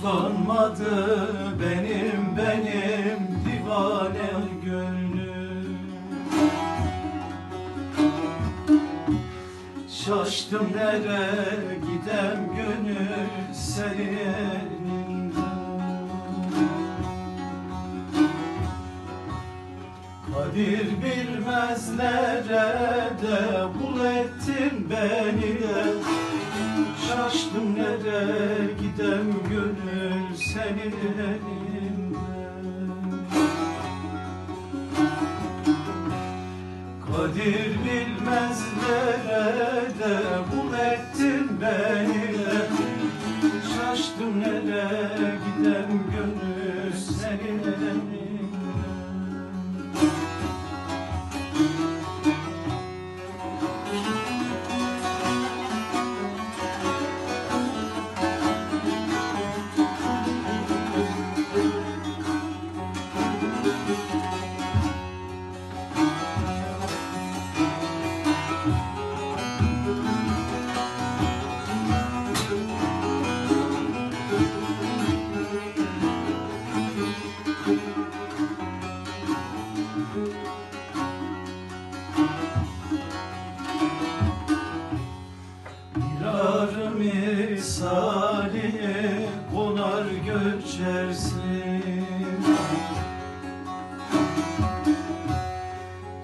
Uslanmadı benim benim divane gönlüm. Şaştım nere gidem gönül senin Kadir bilmezlere de bul ettin beni de. Şaştım nere gidem gönül senin elinden. Kadir bilmez nerede bul ettin beni. Şaştım nereye gidem gönül misali konar göçersin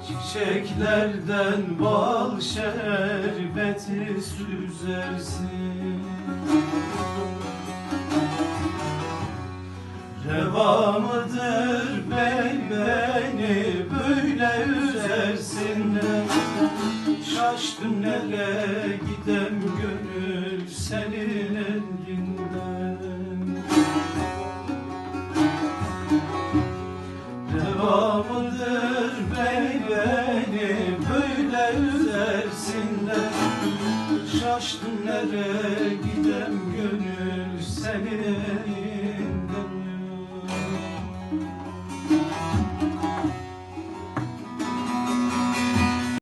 Çiçeklerden bal şerbeti süzersin. Reva mıdır bey beni böyle üzersin? De Şaştım nereye gidem gönül Şaştım